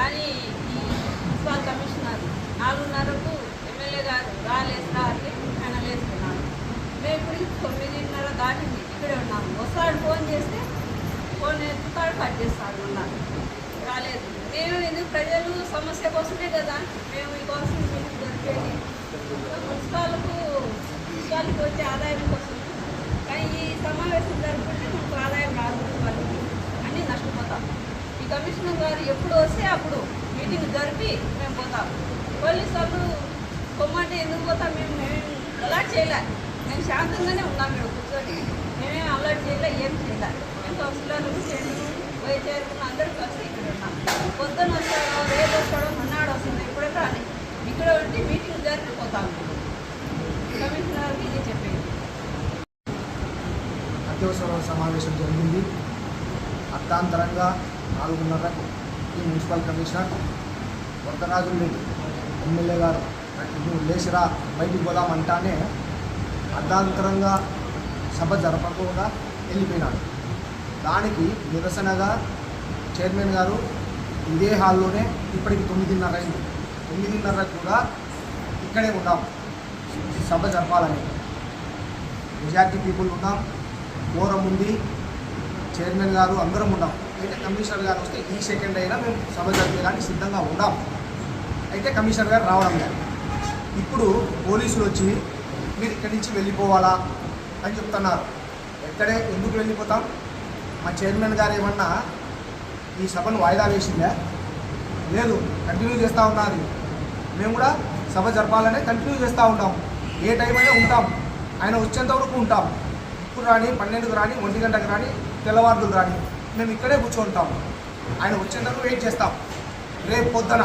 కానీ ఈ municipal commissioner నాలుగున్నరకు MLA గారు రాలేదు అని ఆయన లేస్తున్నారు. మేము ఇప్పుడు తొమ్మిదిన్నర దాటింది ఇక్కడే ఉన్నాము. ఒకసారి ఫోన్ చేస్తే ఫోన్ ఎత్తుతాడు కట్ చేస్తాడు ఉన్నారు రాలేదు. మేము ఎందుకు ప్రజలు సమస్య కోసమే కదా మేము ఈ కోసం దొరికేది? మున్సిపాలకు మున్సిపాలకు వచ్చే ఆదాయం కోసం. కానీ ఈ సమావేశం జరుపుకుంటే మనకు ఆదాయం రాదు మున్సిపాలిటీకి అన్నీ నష్టపోతాం ఈ కమిషనర్ గారు ఎప్పుడు వస్తే అప్పుడు మీటింగ్ జరిపి మేము పోతాం. పోలీసు వాళ్ళు పొమ్మంటే ఎందుకు పోతాం? మేము మేము అలర్ట్ చేయలే. మేము శాంతంగానే ఉన్నాం ఇక్కడ కూర్చొని. మేమేం అలర్ట్ చేయలే ఏం చేయలే. మేము కౌన్సిలర్లు చేయండి పోయి చేరుకున్న అందరూ కలిసి ఇక్కడ ఉన్నాం. పొద్దున వస్తాడో రేపు వస్తాడో మన్నాడు వస్తుంది ఇప్పుడే రాని ఇక్కడ ఉండి మీటింగ్ జరిపి పోతాం. కమిషనర్కి ఇది చెప్పేది. అత్యవసర సమావేశం జరిగింది. అర్థాంతరంగా నాలుగున్నరకు ఈ మున్సిపల్ కమిషనర్ వరదరాజు ఎమ్మెల్యే గారు. నువ్వు లేచిరా బయటికి పోదామంటానే అర్ధాంతరంగా సభ జరపకుండా వెళ్ళిపోయినాడు. దానికి నిరసనగా చైర్మన్ గారు ఇదే హాల్లోనే ఇప్పటికి తొమ్మిదిన్నర అయింది. తొమ్మిదిన్నరకు కూడా ఇక్కడే ఉన్నాం. సభ జరపాలని. మెజార్టీ పీపుల్ ఉన్నాం. ఫోరం ఉంది. చైర్మన్ గారు అందరం ఉన్నాం. అయితే కమిషనర్ గారు వస్తే ఈ సెకండ్ అయినా మేము సభ జరిపేదానికి సిద్ధంగా ఉన్నాం. అయితే కమిషనర్ గారు రావడం లేదు. ఇప్పుడు పోలీసులు వచ్చి మీరు ఇక్కడి నుంచి వెళ్ళిపోవాలా? అని చెప్తున్నారు. ఎక్కడే? ఎందుకు వెళ్ళిపోతాం? మా చైర్మన్ గారు ఏమన్నా ఈ సభను వాయిదా వేసిందా? లేదు కంటిన్యూ చేస్తూ ఉన్నది మేము కూడా సభ జరపాలనే కంటిన్యూ చేస్తూ ఉంటాం. ఏ టైం అయినా ఉంటాం. ఆయన వచ్చేంత వరకు ఉంటాం. ఇప్పుడు రాని పన్నెండుకు రాని ఒంటి గంటకు రాని తెల్లవారులు రాని మేము ఇక్కడే కూర్చుంటాం. ఆయన వచ్చేంత వరకు వెయిట్ చేస్తాం. రేపు పొద్దున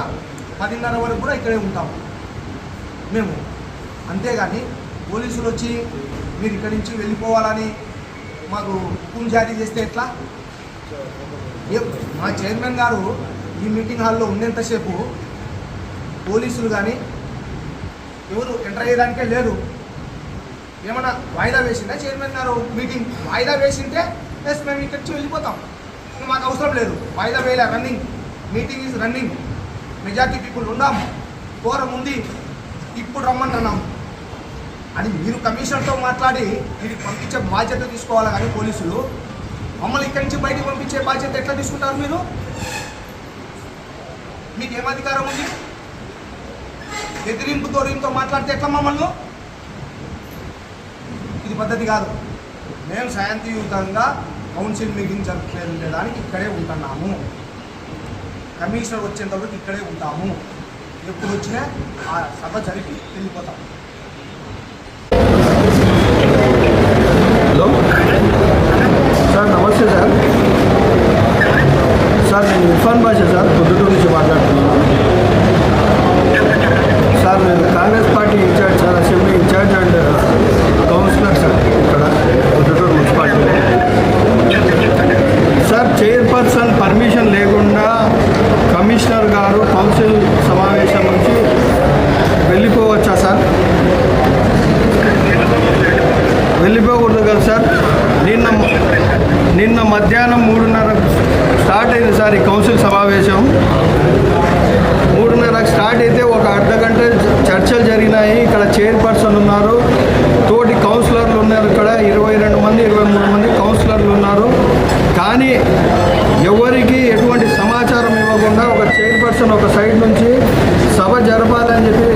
పదిన్నర వరకు కూడా ఇక్కడే ఉంటాం మేము. అంతేగాని పోలీసులు వచ్చి మీరు ఇక్కడి నుంచి వెళ్ళిపోవాలని మాకు హుకుం జారీ చేస్తే ఎట్లా? ఏ- మా చైర్మన్ గారు ఈ మీటింగ్ హాల్లో ఉన్నంతసేపు పోలీసులు కానీ ఎవరు ఎంటర్ అయ్యేదానికే లేరు. ఏమన్నా వాయిదా వేసిందా చైర్మన్ గారు మీటింగ్? వాయిదా వేసింటే ప్లస్ మేము ఇక్కడి నుంచి వెళ్ళిపోతాం. ఇంకా మాకు అవసరం లేదు. వాయిదా వేయలే running. Meeting is running. Majority people ఉన్నాం కోరం ఉంది ఇప్పుడు రమ్మంటున్నాం అని మీరు కమిషనర్తో మాట్లాడి ఇది పంపించే బాధ్యత తీసుకోవాలి కానీ పోలీసులు మమ్మల్ని ఇక్కడి నుంచి బయటకు పంపించే బాధ్యత ఎట్లా తీసుకుంటారు మీరు? మీకు ఏం అధికారం ఉంది? ఎదిరింపు తోరింపుతో మాట్లాడితే ఎట్లా మమ్మల్ని? ఇది పద్ధతి కాదు. మేము శాంతియుతంగా కౌన్సిల్ మీటింగ్ జరుపుకునే దానికి ఇక్కడే ఉంటున్నాము. కమిషనర్ వచ్చేంతవరకు ఇక్కడే ఉంటాము. ఎప్పుడు వచ్చినా ఆ సభ జరిపి వెళ్ళిపోతాం. హలో? సార్ నమస్తే సార్. సార్ నేను ఇర్ఫాన్ బాషా సార్ పొద్దుటూరు నుంచి మాట్లాడుతున్నాను. సార్ నేను Congress party incharge sir assembly incharge and councillor sir ఇక్కడ Proddatur municipality sir chairperson permission లేకుండా కమిషనర్ గారు కౌన్సిల్ సమావేశం నుంచి వెళ్ళిపోవచ్చా సార్ వెళ్ళిపోకూడదు కదా సార్ నిన్న నిన్న మధ్యాహ్నం మూడున్నర స్టార్ట్ కౌన్సిల్ సమావేశం. మూడున్నరకు స్టార్ట్ అయితే ఒక అర్ధ గంట చర్చలు జరిగినాయి. ఇక్కడ చైర్పర్సన్ ఉన్నారు. తోటి కౌన్సిలర్లు ఉన్నారు ఇక్కడ. ఇరవై రెండు మంది ఇరవై మూడు మంది కౌన్సిలర్లు ఉన్నారు. కానీ ఎవరికి ఎటువంటి సమాచారం ఇవ్వకుండా ఒక చైర్పర్సన్ ఒక సైడ్ నుంచి సభ జరపాలని చెప్పి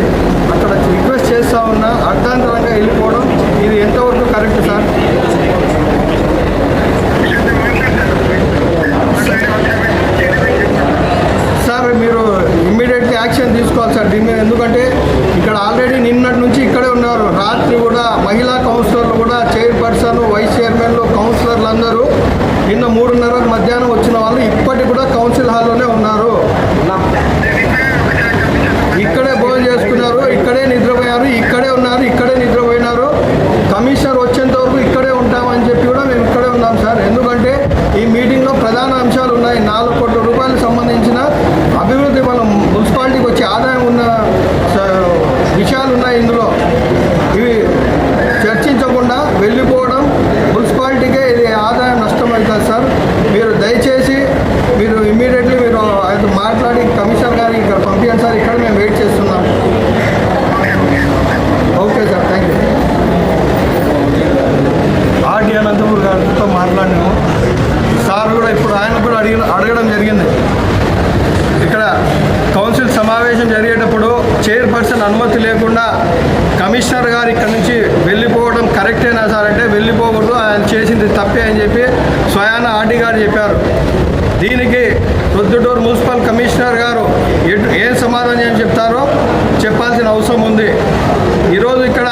అక్కడ రిక్వెస్ట్ చేస్తూ ఉన్నా. అర్ధాంతరంగా వెళ్ళిపోవడం. ఇది ఎంతవరకు కరెక్ట్ సార్ సార్ మీరు ఇమ్మీడియట్లీ యాక్షన్ తీసుకోవాలి సార్ దీని మీద. ఎందుకంటే ఇక్కడ ఆల్రెడీ నిన్నటి నుంచి ఇక్కడే ఉన్నారు. రాత్రి కూడా మహిళా కౌన్సిలర్లు కూడా చైర్పర్సన్ వైస్ చైర్మన్లు కౌన్సిలర్లు అందరూ నిన్న మూడున్నర మధ్యాహ్నం వచ్చిన వాళ్ళు ఇప్పటికి కూడా కౌన్సిల్ హాల్లోనే ఉన్నారు. ఇక్కడే భోజనం చేసుకున్నారు ఇక్కడే నిద్రపోయారు ఇక్కడే ఉన్నారు ఇక్కడ మాట్లాడి కమిషనర్ గారు ఇక్కడ పంపించండి సార్. ఇక్కడ మేము వెయిట్ చేస్తున్నాం. Okay sir thank you RD Anantapur గారితో మాట్లాడినాము. సార్ కూడా ఇప్పుడు ఆయన కూడా అడిగిన అడగడం జరిగింది. ఇక్కడ కౌన్సిల్ సమావేశం జరిగేటప్పుడు చైర్పర్సన్ అనుమతి లేకుండా కమిషనర్ గారు ఇక్కడ నుంచి వెళ్ళిపోవడం కరెక్టేనా సార్ అంటే వెళ్ళిపోకూడదు ఆయన చేసింది తప్పే అని చెప్పి స్వయాన ఆర్డీ గారు చెప్పారు. దీనికి ప్రొద్దుటూరు మున్సిపల్ కమిషనర్ గారు ఎటు ఏం సమాధానం చెప్తారో చెప్పాల్సిన అవసరం ఉంది. ఈరోజు ఇక్కడ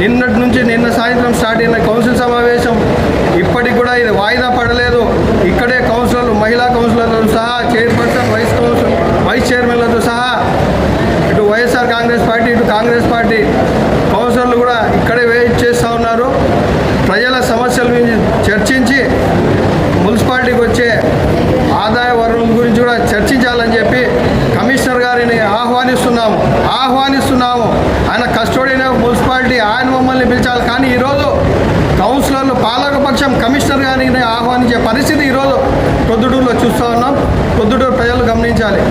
నిన్నటి నుంచి నిన్న సాయంత్రం స్టార్ట్ అయిన కౌన్సిల్ సమావేశం ఇప్పటికి కూడా ఇది వాయిదా పడలేదు. ఇక్కడే కౌన్సిలర్లు మహిళా కౌన్సిలర్లతో సహా చైర్పర్సన్ వైస్ కౌన్సిల్ వైస్ చైర్మన్లతో సహా ఇటు వైఎస్ఆర్ కాంగ్రెస్ పార్టీ ఇటు కాంగ్రెస్ పార్టీ కౌన్సిలర్లు కూడా ఇక్కడే వెయిట్ చేస్తూ ఉన్నారు. ప్రజల సమస్యల గురించి చర్చించి మున్సిపాలిటీకి వచ్చి ఆహ్వానిస్తున్నాము. ఆయన కస్టోడియన్ ఆఫ్ మున్సిపాలిటీ ఆయన మమ్మల్ని పిలిచాలి కానీ ఈరోజు కౌన్సిలర్లు పాలకపక్షం కమిషనర్ గారిని ఆహ్వానించే పరిస్థితి ఈరోజు పొద్దుటూరులో చూస్తూ ఉన్నాం. పొద్దుటూరు ప్రజలు గమనించాలి.